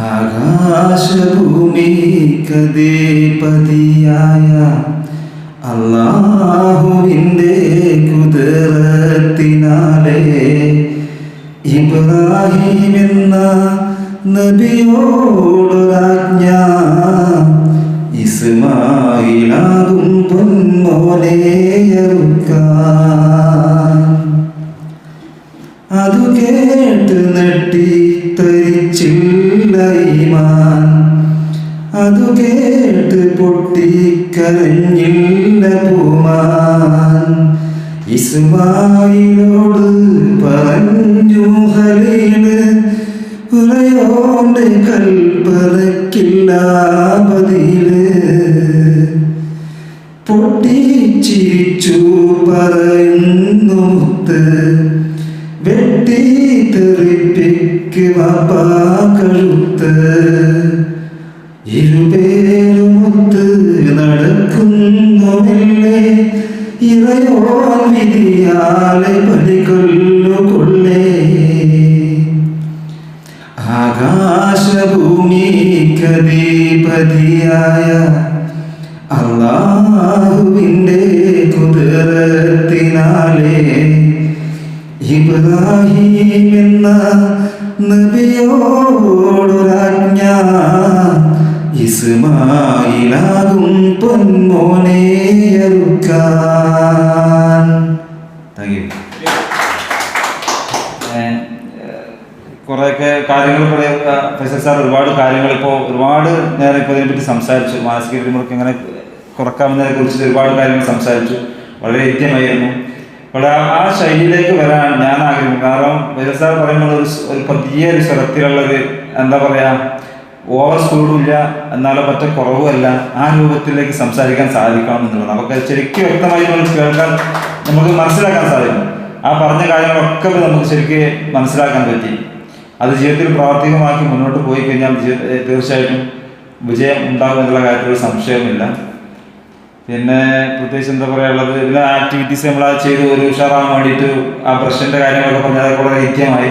ആകാശഭൂമിക്കതേപതിയായ അള്ളാഹുവിന്റെ കുതിരത്തിനാലെ ഇബ്രാഹിമെന്ന നബിയോടൊരാജ്ഞ ഇസ്മായിലാകും പൊന്മോനെയറുക്കാൻ അതു കേട്ട് നെട്ടി തരിച്ചില്ല ഈമാൻ അതു കേട്ട് പൊട്ടിക്കരഞ്ഞില്ല പൂമാൻ. ഇസ്മായിലോട് പറഞ്ഞു ഹലീൽ ഉറയോണ്ട് കൽപ്പറക്കില്ല പതിയിൽ പൊട്ടിച്ചിരിച്ചു പറയുന്നു വെട്ടി തെറിപ്പിക്ക് വാപ്പാ കഴുത്ത് ഇരുപേരുമൊത്ത് നടക്കുന്നുമില്ലേ ഇറയോൻ വിധിയാലെ പടികൊല്ലു കൊള്ളേ ആകാശഭൂമിക്കതീപതിയായ അള്ളാഹുവിന്റെ കുതിരത്തിനാലെ ഇബ്രാഹിം എന്ന നബിയോടൊരാജ്ഞ ഇസ്മായിലാകും പൊന്മോനെ അറുക്കാൻ താങ്ക് യു കുറേയൊക്കെ കാര്യങ്ങൾ കൂടെ ഫൈസൽ സാർ ഒരുപാട് കാര്യങ്ങൾ ഇപ്പോൾ ഒരുപാട് നേരം ഇപ്പോൾ ഇതിനെപ്പറ്റി സംസാരിച്ചു. മാനസിക പിരിമുറുക്കം എങ്ങനെ കുറക്കാമെന്നതിനെ കുറിച്ച് ഒരുപാട് കാര്യങ്ങൾ സംസാരിച്ചു. വളരെ ഹൃദ്യമായിരുന്നു അവിടെ ആ- ശൈലിയിലേക്ക് വരാൻ ഞാൻ ആഗ്രഹിക്കുന്നു. കാരണം വിരസാർ സാർ പറയുമ്പോൾ ഒരു ഒരു പതിയ ഒരു സ്വരത്തിലുള്ളത് എന്താ പറയാ ഓവർ സ്പീഡും എന്നാലും പറ്റ കുറവുമല്ല ആ രൂപത്തിലേക്ക് സംസാരിക്കാൻ സാധിക്കണം എന്നുള്ളത് നമുക്ക് ശരിക്കും വ്യക്തമായി നമുക്ക് കേൾക്കാൻ നമുക്ക് മനസ്സിലാക്കാൻ സാധിക്കും. ആ പറഞ്ഞ കാര്യങ്ങളൊക്കെ നമുക്ക് ശരിക്കും മനസ്സിലാക്കാൻ പറ്റി. അത് ജീവിതത്തിൽ പ്രാവർത്തികമാക്കി മുന്നോട്ട് പോയി കഴിഞ്ഞാൽ തീർച്ചയായിട്ടും വിജയം ഉണ്ടാകും എന്നുള്ള കാര്യത്തിൽ സംശയമില്ല പിന്നെ പ്രത്യേകിച്ച് എന്താ പറയാനുള്ളത് പിന്നെ ആക്ടിവിറ്റീസ് നമ്മൾ ആ ചെയ്ത് ഒരു ഉഷാറാൻ വേണ്ടിയിട്ട് ആ പ്രശ്നന്റെ കാര്യങ്ങളൊക്കെ പറഞ്ഞാൽ അതൊക്കെ വളരെ കൃത്യമായി.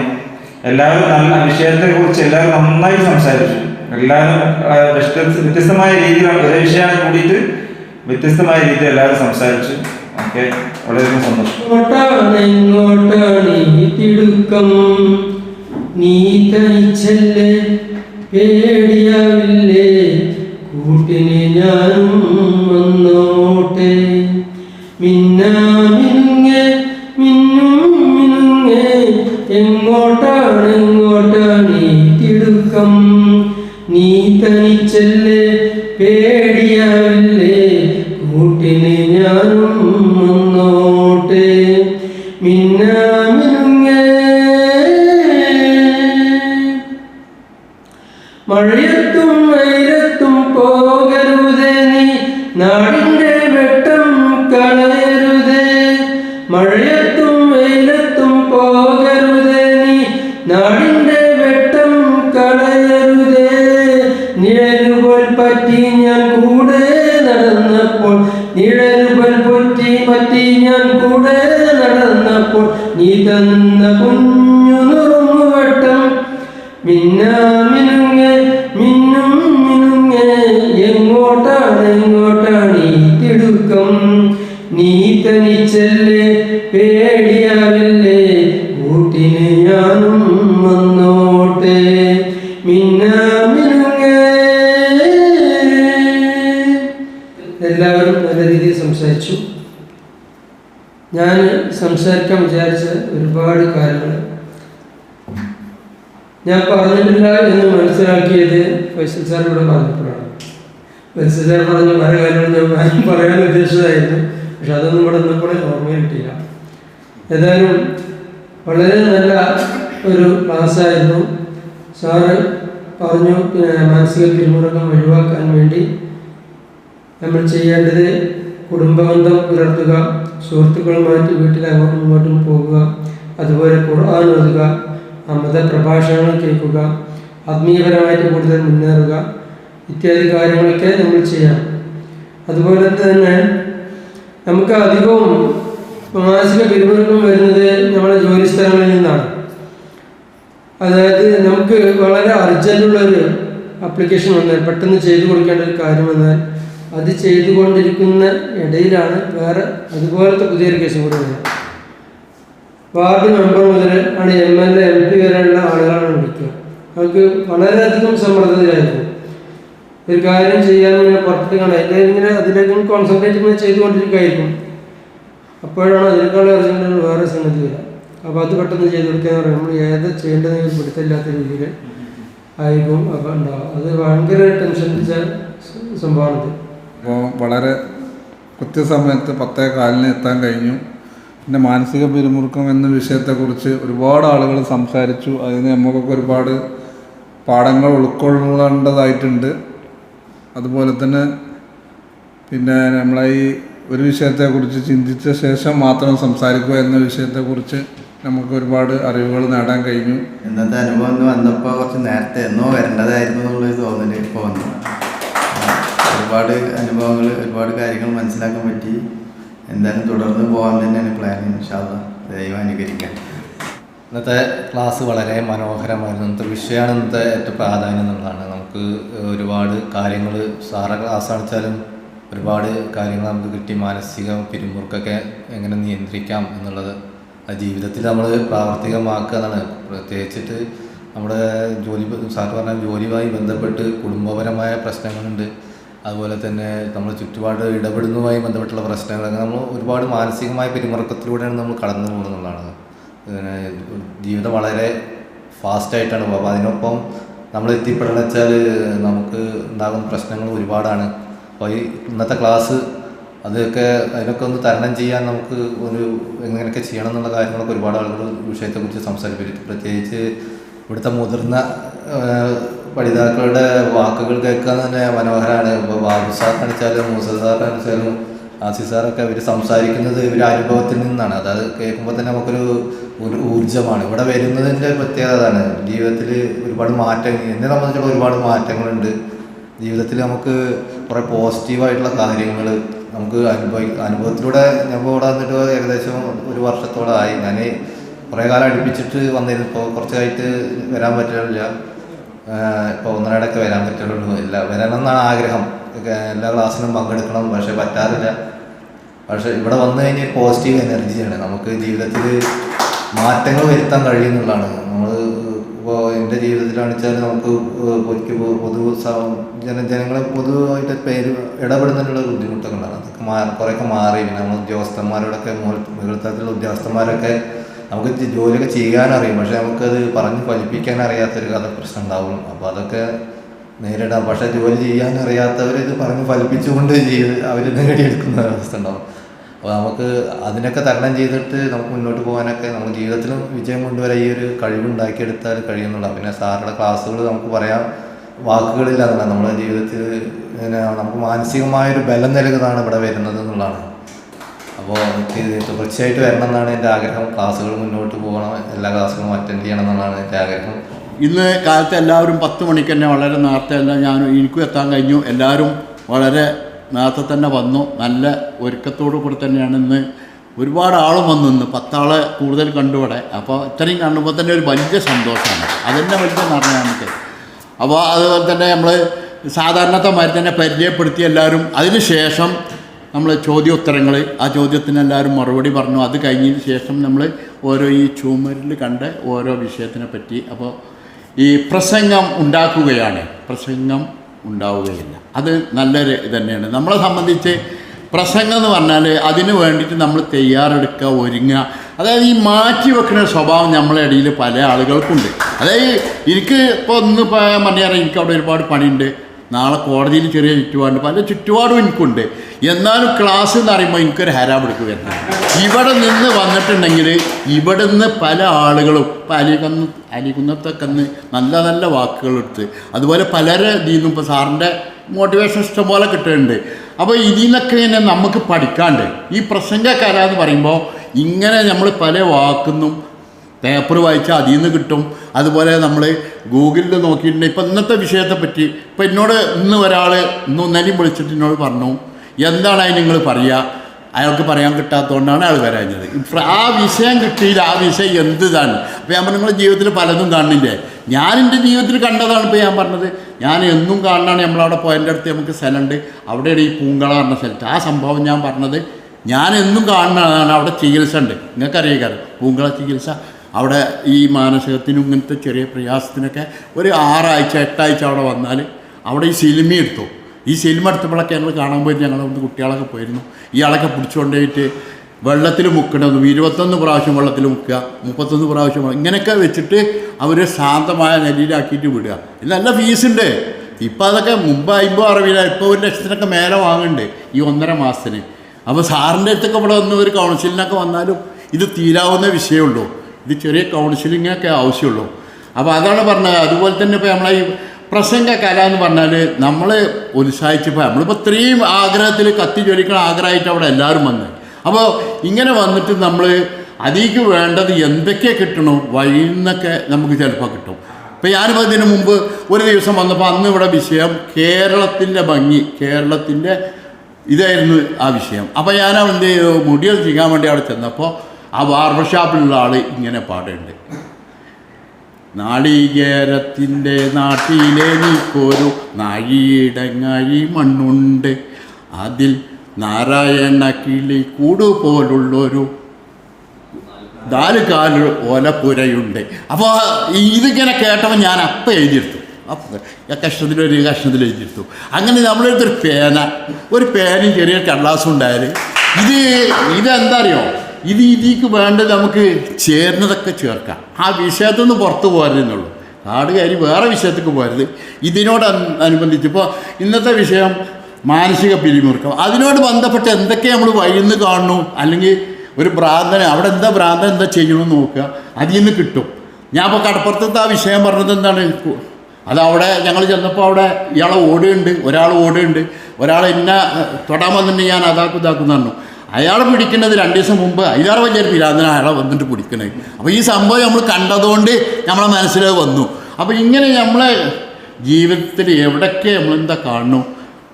എല്ലാവരും നല്ല വിഷയത്തെ കുറിച്ച് എല്ലാവരും നന്നായി സംസാരിച്ചു. എല്ലാവരും വ്യത്യസ്തമായ രീതിയിലാണ് ഒരേ വിഷയമാണ് കൂടിയിട്ട് വ്യത്യസ്തമായ രീതിയിൽ എല്ലാവരും സംസാരിച്ചു. ഓക്കെ. വളരെയധികം സന്തോഷം. നീ തനിച്ചല്ലേ? ഞാനും മിന്നാമിനുങ്ങെ മിന്നും മിനുങ്ങെ എങ്ങോട്ടാണ് എങ്ങോട്ടാണ് ഈ തിടുക്കം നീ തനിച്ചല്ലേ പേടിയാവില്ലേ? കൂട്ടിന് ഞാനും വന്നോട്ടെ മിന്നാമിനുങ്ങേ മഴയത്തും വെയിലത്തും പോകരുതേ നീ. നാടിന്റെ നീ തന്ന കുഞ്ഞു നുറുങ്ങുവട്ടം മിന്നാമിനുങ്ങെ മിന്നും മിനുങ്ങെ എങ്ങോട്ടാണ് എങ്ങോട്ടാണ് ഈ തിടുക്കം? നീ തനിച്ചല്ലേ പേടിയാവില്ലേ കൂട്ടിന് ഞാനും വന്നോട്ടെ. മിന്നാമിനുങ്ങെ. എല്ലാവരും നല്ല രീതിയിൽ സംസാരിച്ചു. ഞാൻ സംസാരിക്കാൻ വിചാരിച്ച ഒരുപാട് കാര്യങ്ങൾ. ഞാൻ പറഞ്ഞിട്ടില്ല എന്ന് മനസ്സിലാക്കിയത് ഫൈസൽ സാറിനോട് പറഞ്ഞപ്പോഴാണ്. ഫൈസൽ സാർ പറഞ്ഞ പല കാര്യങ്ങളും ഞാൻ പറയാൻ ഉദ്ദേശിച്ചതായിരുന്നു. പക്ഷെ അതൊന്നും ഇവിടെ നിന്നപ്പോൾ ഓർമ്മ കിട്ടിയില്ല ഏതായാലും വളരെ നല്ല ഒരു ക്ലാസ്സായിരുന്നു. സാറ് പറഞ്ഞു മാനസിക പിരിമുറുക്കം ഒഴിവാക്കാൻ വേണ്ടി നമ്മൾ ചെയ്യേണ്ടത് കുടുംബബന്ധം പുലർത്തുക. സുഹൃത്തുക്കളുമായിട്ട് വീട്ടിൽ അങ്ങോട്ടും ഇങ്ങോട്ടും പോകുക അതുപോലെ ഖുർആൻ ഓതുക ആ മതപ്രഭാഷണങ്ങൾ കേൾക്കുക ആത്മീയപരമായിട്ട് കൂടുതൽ മുന്നേറുക ഇത്യാദി കാര്യങ്ങളൊക്കെ നമ്മൾ ചെയ്യാം. അതുപോലെ തന്നെ നമുക്ക് അധികവും മാനസിക പിരിമുറുക്കം വരുന്നത് നമ്മുടെ ജോലി സ്ഥലങ്ങളിൽ നിന്നാണ്. അതായത് നമുക്ക് വളരെ അർജന്റുള്ളൊരു അപ്ലിക്കേഷൻ വന്നാൽ പെട്ടെന്ന് ചെയ്തു കൊടുക്കേണ്ട ഒരു കാര്യം വന്നാൽ അത് ചെയ്തുകൊണ്ടിരിക്കുന്ന ഇടയിലാണ് വേറെ അതുപോലത്തെ പുതിയൊരു കേസ് കൂടി വരുന്നത് വാർഡ് മെമ്പർ മുതൽ ആണ് M L A M P വരെയുള്ള ആളുകളാണ് വിളിക്കുക. അവർക്ക് വളരെയധികം സമ്മർദ്ദത്തിലായിരുന്നു ഒരു കാര്യം ചെയ്യാൻ ഇങ്ങനെ പുറത്ത് കാണാം അതിന്റെ ഇങ്ങനെ അതിലേക്ക് കോൺസെൻട്രേറ്റ് ഇങ്ങനെ ചെയ്തുകൊണ്ടിരിക്കുകയായിരിക്കും. അപ്പോഴാണ് അതിനേക്കാൾ അർജന്റാണ് വേറെ സംഗതി വരിക. അപ്പോൾ അത് പെട്ടെന്ന് ചെയ്ത് കൊടുക്കുക എന്ന് പറയുമ്പോൾ ഏത് ചെയ്യേണ്ടതെന്ന് പിടുത്തമില്ലാത്ത രീതിയിൽ ആയിരിക്കും. അപ്പോൾ ഉണ്ടാവും അത് ഭയങ്കര ടെൻഷൻ സംഭവമാണ് അപ്പോൾ വളരെ കൃത്യസമയത്ത് പത്തേ കാലിന് എത്താൻ കഴിഞ്ഞു. പിന്നെ മാനസിക പിരിമുറുക്കം എന്ന വിഷയത്തെക്കുറിച്ച് ഒരുപാട് ആളുകൾ സംസാരിച്ചു. അതിന് നമുക്കൊക്കെ ഒരുപാട് പാഠങ്ങൾ ഉൾക്കൊള്ളേണ്ടതായിട്ടുണ്ട്. അതുപോലെ തന്നെ പിന്നെ നമ്മളെ ഈ ഒരു വിഷയത്തെക്കുറിച്ച് ചിന്തിച്ച ശേഷം മാത്രം സംസാരിക്കുക എന്ന വിഷയത്തെക്കുറിച്ച് നമുക്ക് ഒരുപാട് അറിവുകൾ നേടാൻ കഴിഞ്ഞു. ഇന്നത്തെ അനുഭവം വന്നപ്പോൾ കുറച്ച് നേരത്തെ എന്നോ വരേണ്ടതായിരുന്നു എന്നുള്ളൊരു തോന്നൽ ഇപ്പോൾ വന്നു. ഒരുപാട് അനുഭവങ്ങൾ ഒരുപാട് കാര്യങ്ങൾ മനസ്സിലാക്കാൻ പറ്റി. എന്തായാലും തുടർന്ന് പോകാൻ തന്നെയാണ് പ്ലാൻ ഇൻഷാല്ല ദൈവം അനുകരിക്കാൻ ഇന്നത്തെ ക്ലാസ് വളരെ മനോഹരമായിരുന്നു. ഇന്നത്തെ വിഷയമാണ് ഇന്നത്തെ ഏറ്റവും പ്രാധാന്യം എന്നുള്ളതാണ് നമുക്ക് ഒരുപാട് കാര്യങ്ങൾ സാറ ക്ലാസ് കാണിച്ചാലും ഒരുപാട് കാര്യങ്ങൾ നമുക്ക് കിട്ടി. മാനസിക പിരിമുറുക്കൊക്കെ എങ്ങനെ നിയന്ത്രിക്കാം എന്നുള്ളത്. ജീവിതത്തിൽ നമ്മൾ പ്രാവർത്തികമാക്കുക എന്നാണ്. പ്രത്യേകിച്ചിട്ട് നമ്മുടെ ജോലി സാർ പറഞ്ഞ ജോലിയുമായി ബന്ധപ്പെട്ട് കുടുംബപരമായ പ്രശ്നങ്ങളുണ്ട്. അതുപോലെ തന്നെ നമ്മൾ ചുറ്റുപാട് ഇടപെടുന്നതുമായി ബന്ധപ്പെട്ടുള്ള പ്രശ്നങ്ങൾ അങ്ങനെ നമ്മൾ ഒരുപാട് മാനസികമായ പിരിമുറുക്കത്തിലൂടെയാണ് നമ്മൾ കടന്നു പിന്നെ ജീവിതം വളരെ ഫാസ്റ്റായിട്ടാണ് പോകുക അപ്പോൾ അതിനൊപ്പം നമ്മൾ എത്തിപ്പെടണം വെച്ചാൽ നമുക്ക് ഉണ്ടാകുന്ന പ്രശ്നങ്ങൾ ഒരുപാടാണ്. അപ്പോൾ ഈ ഇന്നത്തെ ക്ലാസ് അതൊക്കെ അതിനൊക്കെ ഒന്ന് തരണം ചെയ്യാൻ നമുക്ക് ഒരു എങ്ങനെയൊക്കെ ചെയ്യണം എന്നുള്ള കാര്യങ്ങളൊക്കെ ഒരുപാട് ആളുകൾ വിഷയത്തെക്കുറിച്ച് സംസാരിപ്പിച്ചു പ്രത്യേകിച്ച് ഇവിടുത്തെ മുതിർന്ന പഠിതാക്കളുടെ വാക്കുകൾ കേൾക്കാൻ തന്നെ മനോഹരമാണ് ഇപ്പോൾ ബാബു സാർ കാണിച്ചാലും മൂസ സാർ കാണിച്ചാലും ആസി സാറൊക്കെ ഇവർ സംസാരിക്കുന്നത് ഇവരുടെ അനുഭവത്തിൽ നിന്നാണ്. അതായത് കേൾക്കുമ്പോൾ തന്നെ നമുക്കൊരു ഒരു ഊർജമാണ്. ഇവിടെ വരുന്നതിന്റെ പ്രത്യേകത അതാണ്. ജീവിതത്തിൽ ഒരുപാട് മാറ്റങ്ങൾ എന്നെ സംബന്ധിച്ചുള്ള ഒരുപാട് മാറ്റങ്ങളുണ്ട്. ജീവിതത്തിൽ നമുക്ക് കുറേ പോസിറ്റീവായിട്ടുള്ള കാര്യങ്ങൾ നമുക്ക് അനുഭവി അനുഭവത്തിലൂടെ ഞാൻ ഇവിടെ വന്നിട്ട് ഏകദേശം ഒരു വർഷത്തോളമായി ഞാൻ കുറേ കാലം അടുപ്പിച്ചിട്ട് വന്നിരുന്നു. ഇപ്പോൾ കുറച്ചായിട്ട് വരാൻ പറ്റില്ല ഇപ്പോൾ ഒന്നരടൊക്കെ വരാൻ പറ്റുള്ളൂ ഇല്ല വരണമെന്നാണ് ആഗ്രഹം. എല്ലാ ക്ലാസ്സിലും പങ്കെടുക്കണം. പക്ഷെ പറ്റാറില്ല. പക്ഷെ ഇവിടെ വന്നു കഴിഞ്ഞാൽ പോസിറ്റീവ് എനർജിയാണ് നമുക്ക് ജീവിതത്തിൽ മാറ്റങ്ങൾ വരുത്താൻ കഴിയുന്നുള്ളതാണ്. നമ്മൾ ഇപ്പോൾ എന്റെ ജീവിതത്തിലാണെന്ന് നമുക്ക് പൊതു സ- ജന ജനങ്ങളെ പൊതുവായിട്ട് പേര് ഇടപെടുന്നതിനുള്ള ബുദ്ധിമുട്ടുകളാണ്. അതൊക്കെ മാ കുറേയൊക്കെ മാറി. പിന്നെ നമ്മൾ ഉദ്യോഗസ്ഥന്മാരോടൊക്കെ മുകൾത്തരത്തിലുള്ള ഉദ്യോഗസ്ഥന്മാരൊക്കെ നമുക്ക് ജോലിയൊക്കെ ചെയ്യാനറിയും. പക്ഷെ നമുക്കത് പറഞ്ഞ് ഫലിപ്പിക്കാൻ അറിയാത്തൊരു കഥ പ്രശ്നം ഉണ്ടാവും അപ്പോൾ അതൊക്കെ നേരിടാം. പക്ഷെ ജോലി ചെയ്യാൻ അറിയാത്തവർ ഇത് പറഞ്ഞ് ഫലിപ്പിച്ചുകൊണ്ട് ചെയ്ത് അവർ നേടിയെടുക്കുന്ന അവസ്ഥ ഉണ്ടാവും. അപ്പോൾ നമുക്ക് അതിനൊക്കെ തരണം ചെയ്തിട്ട് നമുക്ക് മുന്നോട്ട് പോകാനൊക്കെ നമുക്ക് ജീവിതത്തിലും വിജയം കൊണ്ടുവരാൻ ഈ ഒരു കഴിവുണ്ടാക്കിയെടുത്താൽ കഴിയുന്നുള്ളൂ. പിന്നെ സാറുടെ ക്ലാസ്സുകൾ നമുക്ക് പറയാം വാക്കുകളില്ല എന്നുള്ള നമ്മുടെ ജീവിതത്തിൽ നമുക്ക് മാനസികമായൊരു ബലം നൽകുന്നതാണ് ഇവിടെ വരുന്നത് എന്നുള്ളതാണ്. അപ്പോൾ എനിക്ക് തുടർച്ചയായിട്ട് വരണം എന്നാണ് എന്റെ ആഗ്രഹം. ക്ലാസ്സുകൾ മുന്നോട്ട് പോകണം. എല്ലാ ക്ലാസ്സുകളും അറ്റൻഡ് ചെയ്യണം എന്നുള്ളതാണ് എന്റെ ആഗ്രഹം. ഇന്ന് കാലത്ത് എല്ലാവരും പത്ത് മണിക്ക് തന്നെ വളരെ നേരത്തെ എല്ലാം ഞാൻ എനിക്കും എത്താൻ കഴിഞ്ഞു. എല്ലാവരും വളരെ നേരത്തെ തന്നെ വന്നു. നല്ല ഒരുക്കത്തോടു കൂടി തന്നെയാണ് ഇന്ന് ഒരുപാട് ആളും വന്നു ഇന്ന്. പത്താളെ കൂടുതൽ കണ്ടുവിടെ അപ്പോൾ ഇത്രയും കാണുമ്പോൾ തന്നെ ഒരു വലിയ സന്തോഷമാണ്. അതെന്നെ വലിയ നിറഞ്ഞ നമുക്ക് അപ്പോൾ അതുപോലെ തന്നെ നമ്മൾ സാധാരണത്തെ മാതിരി തന്നെ പരിചയപ്പെടുത്തി എല്ലാവരും. അതിന് ശേഷം നമ്മൾ ചോദ്യോത്തരങ്ങൾ ആ ചോദ്യത്തിന് എല്ലാവരും മറുപടി പറഞ്ഞു. അത് കഴിഞ്ഞതിന് ശേഷം നമ്മൾ ഓരോ ഈ ചുമരിൽ കണ്ട ഓരോ വിഷയത്തിനെ പറ്റി. അപ്പോൾ ഈ പ്രസംഗം ഉണ്ടാക്കുകയാണ്. പ്രസംഗം ഉണ്ടാവുകയില്ല. അത് നല്ലൊരു ഇത് തന്നെയാണ്. നമ്മളെ സംബന്ധിച്ച് പ്രസംഗം എന്ന് പറഞ്ഞാൽ അതിന് വേണ്ടിയിട്ട് നമ്മൾ തയ്യാറെടുക്കുക ഒരുങ്ങുക. അതായത് ഈ മാറ്റി വെക്കുന്ന സ്വഭാവം നമ്മളെ ഇടയിൽ പല ആളുകൾക്കുണ്ട്. അതായത് എനിക്ക് ഇപ്പോൾ ഒന്ന് പറയാൻ പറഞ്ഞാൽ എനിക്ക് അവിടെ ഒരുപാട് പണിയുണ്ട്. നാളെ കോടതിയിൽ ചെറിയ ചുറ്റുപാടുണ്ട്. പല ചുറ്റുപാടും എനിക്കുണ്ട്. എന്നാലും ക്ലാസ് എന്ന് പറയുമ്പോൾ എനിക്കൊരു ഹരാം ഇവിടെ നിന്ന് വന്നിട്ടുണ്ടെങ്കിൽ ഇവിടെ നിന്ന് പല ആളുകളും ഇപ്പം അലികുന്ന അലികുന്നത്തൊക്കെ അന്ന് നല്ല നല്ല വാക്കുകൾ എടുത്ത് അതുപോലെ പലരെ ഇതിൽ നിന്നും ഇപ്പോൾ സാറിന്റെ മോട്ടിവേഷൻ ഇഷ്ടം പോലെ കിട്ടുന്നുണ്ട്. അപ്പോൾ ഇതിൽ നിന്നൊക്കെ തന്നെ നമുക്ക് പഠിക്കാണ്ട് ഈ പ്രസംഗകല എന്ന് പറയുമ്പോൾ ഇങ്ങനെ നമ്മൾ പല വാക്കുന്നും പേപ്പർ വായിച്ചാൽ അതിൽ നിന്ന് കിട്ടും. അതുപോലെ നമ്മൾ ഗൂഗിളിൽ നോക്കിയിട്ടുണ്ട്. ഇപ്പം ഇന്നത്തെ വിഷയത്തെ പറ്റി ഇപ്പം എന്നോട് ഇന്ന് ഒരാൾ ഇന്ന് ഒന്നേലും വിളിച്ചിട്ട് എന്നോട് പറഞ്ഞു എന്താണ് അതിന് നിങ്ങൾ പറയുക അയാൾക്ക് പറയാൻ കിട്ടാത്തതുകൊണ്ടാണ് അയാൾ വരാഞ്ഞത്. ആ വിഷയം കിട്ടിയില്ല. ആ വിഷയം എന്ത് ഇതാണ് അപ്പോൾ ഞാൻ പറഞ്ഞു ജീവിതത്തിൽ പലതും കാണുന്നില്ലേ ഞാൻ എന്റെ ജീവിതത്തിൽ കണ്ടതാണ് ഇപ്പോൾ ഞാൻ പറഞ്ഞത്. ഞാൻ എന്നും കാണാണ് നമ്മളവിടെ പോയതിന്റെ അടുത്ത് നമുക്ക് സ്ഥലമുണ്ട്. അവിടെയാണ് ഈ പൂങ്കള പറഞ്ഞ സ്ഥലത്ത്. ആ സംഭവം ഞാൻ പറഞ്ഞത് ഞാൻ എന്നും കാണുന്നതാണ് അവിടെ ചികിത്സ ഉണ്ട് നിങ്ങൾക്കറിയാം പൂങ്കള ചികിത്സ അവിടെ ഈ മാനസികത്തിനും ഇങ്ങനത്തെ ചെറിയ പ്രയാസത്തിനൊക്കെ ഒരു ആറാഴ്ച എട്ടാഴ്ച അവിടെ വന്നാൽ അവിടെ ഈ സിനിമ എടുത്തു. ഈ സിനിമ എടുത്തപ്പോഴൊക്കെ ഞങ്ങൾ കാണാൻ പോയി ഞങ്ങൾ വന്ന് കുട്ടികളൊക്കെ പോയിരുന്നു. ഇയാളൊക്കെ പിടിച്ചുകൊണ്ടുപോയിട്ട് വെള്ളത്തിൽ മുക്കണമെന്നും ഇരുപത്തൊന്ന് പ്രാവശ്യം വെള്ളത്തിൽ മുക്കുക മുപ്പത്തൊന്ന് പ്രാവശ്യം ഇങ്ങനെയൊക്കെ വെച്ചിട്ട് അവരെ ശാന്തമായ നിലയിലാക്കിയിട്ട് വിടുക. നല്ല ഫീസുണ്ട്. ഇപ്പം അതൊക്കെ മുമ്പ് അമ്പോ അറിവില്ല ഇപ്പോൾ ഒരു ലക്ഷത്തിനൊക്കെ മേലെ വാങ്ങുന്നുണ്ട് ഈ ഒന്നര മാസത്തിന്. അപ്പോൾ സാറിന്റെ അടുത്തൊക്കെ ഇവിടെ വന്ന് ഒരു കൗൺസിലിനൊക്കെ വന്നാലും ഇത് തീരാവുന്ന വിഷയമുള്ളൂ. ഇത് ചെറിയ കൗൺസിലിങ്ങൊക്കെ ആവശ്യമുള്ളൂ. അപ്പോൾ അതാണ് പറഞ്ഞത്. അതുപോലെ തന്നെ ഇപ്പോൾ നമ്മളെ ഈ പ്രസംഗ കല എന്ന് പറഞ്ഞാൽ നമ്മൾ ഉത്സാഹിച്ചപ്പോൾ നമ്മളിപ്പോൾ ഇത്രയും ആഗ്രഹത്തിൽ കത്തി ജ്വലിക്കണ ആഗ്രഹമായിട്ട് അവിടെ എല്ലാവരും വന്ന്. അപ്പോൾ ഇങ്ങനെ വന്നിട്ട് നമ്മൾ അതിലേക്ക് വേണ്ടത് എന്തൊക്കെ കിട്ടണോ വഴിയിൽ നിന്നൊക്കെ നമുക്ക് ചിലപ്പോൾ കിട്ടും. ഇപ്പോൾ ഞാനിപ്പോൾ ഇതിനു മുമ്പ് ഒരു ദിവസം വന്നപ്പോൾ അന്ന് ഇവിടെ വിഷയം കേരളത്തിന്റെ ഭംഗി കേരളത്തിന്റെ ഇതായിരുന്നു ആ വിഷയം. അപ്പോൾ ഞാൻ എന്ത് ചെയ്തു? മുടികൾ ചെയ്യാൻ വേണ്ടി അവിടെ ചെന്നപ്പോൾ ആ ബാർബർ ഷാപ്പിലുള്ള ആൾ ഇങ്ങനെ പാടുണ്ട് നാളികേരത്തിന്റെ നാട്ടിലെ നീക്കൊരു നാഴിയിടങ്ങഴി മണ്ണുണ്ട്. അതിൽ നാരായണ കിളി കൂടുപോലുള്ളൊരു നാല് കാൽ ഓലപ്പുരയുണ്ട്. അപ്പോൾ ഇതിങ്ങനെ കേട്ടപ്പോൾ ഞാൻ അപ്പം എഴുതിയെടുത്തു. അപ്പം ആ കഷ്ണത്തിലൊരു കഷ്ണത്തിൽ എഴുതിയെടുത്തു. അങ്ങനെ നമ്മളെടുത്തൊരു പേന ഒരു പേനയും ചെറിയ കടലാസും ഉണ്ടായാൽ ഇത് ഇതെന്താ അറിയോ? ഇത് ഇതിക്ക് വേണ്ട നമുക്ക് ചേർന്നതൊക്കെ ചേർക്കാം. ആ വിഷയത്തിൽ നിന്ന് പുറത്ത് പോരുന്നുള്ളൂ കാടുകാരി വേറെ വിഷയത്തേക്ക് പോരുത് ഇതിനോട് അനുബന്ധിച്ച് ഇപ്പോൾ ഇന്നത്തെ വിഷയം മാനസിക പിരിമുറുക്കം. അതിനോട് ബന്ധപ്പെട്ട് എന്തൊക്കെ നമ്മൾ വഴിന്ന് കാണുന്നു അല്ലെങ്കിൽ ഒരു ഭ്രാന്തനെ അവിടെ എന്താ ഭ്രാന്തൻ എന്താ ചെയ്യണമെന്ന് നോക്കുക. അതിൽ നിന്ന് കിട്ടും. ഞാൻ ഇപ്പോൾ കടപ്പുറത്തത്തെ ആ വിഷയം പറഞ്ഞത് എന്താണ്? അതവിടെ ഞങ്ങൾ ചെന്നപ്പോൾ അവിടെ ഇയാളെ ഓടുകയുണ്ട് ഒരാൾ ഓടുകയുണ്ട് ഒരാൾ എന്നെ തൊടാൻ വന്നിട്ട് ഞാൻ അതാക്കും ഇതാക്കും പറഞ്ഞു. അയാളെ പിടിക്കുന്നത് രണ്ട് ദിവസം മുമ്പ്. അയ്യാറ് വലിയ പിരാന്തന അയാളെ വന്നിട്ട് പിടിക്കണേ. അപ്പോൾ ഈ സംഭവം നമ്മൾ കണ്ടതുകൊണ്ട് നമ്മളെ മനസ്സിലേക്ക് വന്നു. അപ്പോൾ ഇങ്ങനെ നമ്മളെ ജീവിതത്തിൽ എവിടെയൊക്കെ നമ്മളെന്താ കാണുന്നു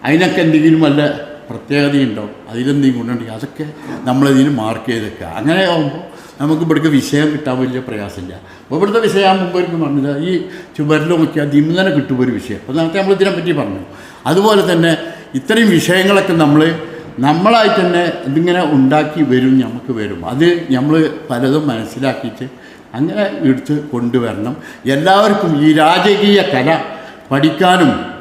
അതിനൊക്കെ എന്തെങ്കിലും വല്ല പ്രത്യേകതയുണ്ടോ അതിലെന്തെങ്കിലും ഗുണമുണ്ടെങ്കിൽ അതൊക്കെ നമ്മളതിന് മാർക്ക് ചെയ്ത് വെക്കുക അങ്ങനെ ആകുമ്പോൾ നമുക്ക് ഇവിടേക്ക് വിഷയം കിട്ടാൻ വലിയ പ്രയാസമില്ല. അപ്പോൾ ഇവിടുത്തെ വിഷയം ഞാൻ മുമ്പ് ഒരിക്കലും പറഞ്ഞില്ല ഈ ചുമരിൽ നോക്കിയാൽ ദിമ്മനെ കിട്ടുമ്പോൾ ഒരു വിഷയം. അപ്പോൾ നമുക്ക് നമ്മൾ ഇതിനെപ്പറ്റി പറഞ്ഞു. അതുപോലെ തന്നെ ഇത്രയും വിഷയങ്ങളൊക്കെ നമ്മൾ നമ്മളായിട്ട് തന്നെ ഇതിങ്ങനെ ഉണ്ടാക്കി വരും നമുക്ക് വരും. അത് നമ്മൾ പലതും മനസ്സിലാക്കിയിട്ട് അങ്ങനെ എടുത്ത് കൊണ്ടുവരണം. എല്ലാവർക്കും ഈ രാജകീയ കല പഠിക്കാനും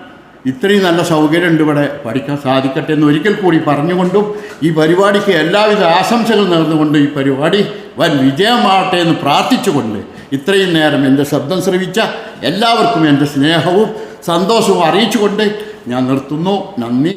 ഇത്രയും നല്ല സൗകര്യമുണ്ട് ഇവിടെ പഠിക്കാൻ സാധിക്കട്ടെ എന്ന് ഒരിക്കൽ കൂടി പറഞ്ഞുകൊണ്ടും ഈ പരിപാടിക്ക് എല്ലാവിധ ആശംസകൾ നേർന്നുകൊണ്ട് ഈ പരിപാടി വൻ വിജയമാവട്ടെ എന്ന് പ്രാർത്ഥിച്ചുകൊണ്ട് ഇത്രയും നേരം എന്റെ ശബ്ദം ശ്രവിച്ച എല്ലാവർക്കും എന്റെ സ്നേഹവും സന്തോഷവും അറിയിച്ചുകൊണ്ട് ഞാൻ നിർത്തുന്നു. നന്ദി.